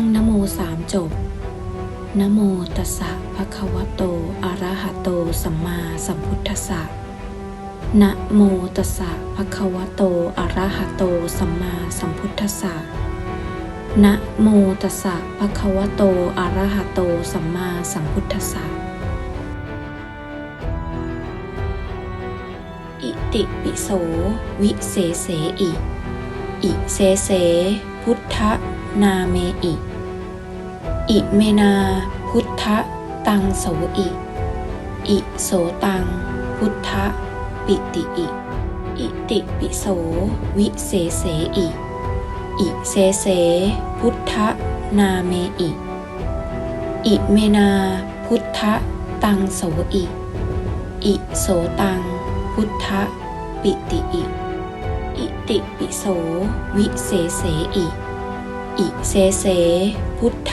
ตั้งนโมสามจบนโมตัสสะภะคะวะโต อะระหะโต สัมมาสัมพุทธัสสะนะโมตัสสะภะคะวะโต อะระหะโต สัมมาสัมพุทธัสสะนะโมตัสสะภะคะวะโต อะระหะโต สัมมาสัมพุทธัสสะอิติปิโส วิเศเสอิ อิเสเส พุทธนาเมอิ อิเมนาพุทธตังโสอิ อิโสตัง พุทธปิติอิ อิติปิโสวิเศเสอิ อิเสเส พุทธนาเมอิ อิเมนาพุทธตังโสอิ อิโสตัง พุทธปิติอิ อิติปิโสวิเศเสอิ อิเสเส พุทธ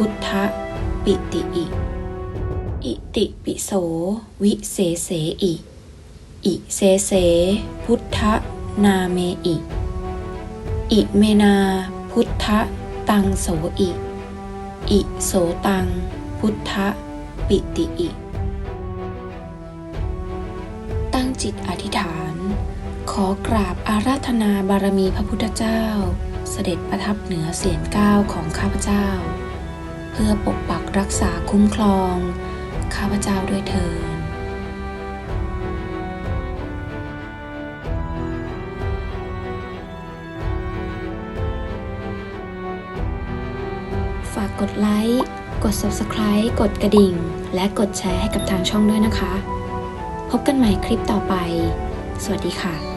พุทธปิติอิ อิติปิโส วิเศเสอิ อิเสเส พุทธนาเมอิ อิเมนาพุทธตังโสอิ อิโสตัง พุทธปิติอิ ตั้งจิตอธิษฐาน ขอกราบอาราธนาบารมีพระพุทธเจ้า เสด็จประทับเหนือเสียนก้าวของข้าพเจ้า พื่อปกปักรักษาคุ้มครอง ข้าพเจ้าด้วยเถิดฝากกดไลค์ กด Subscribe กดกระดิ่ง และกดแชร์ให้กับทางช่องด้วยนะคะ พบกันใหม่คลิปต่อไป สวัสดีค่ะ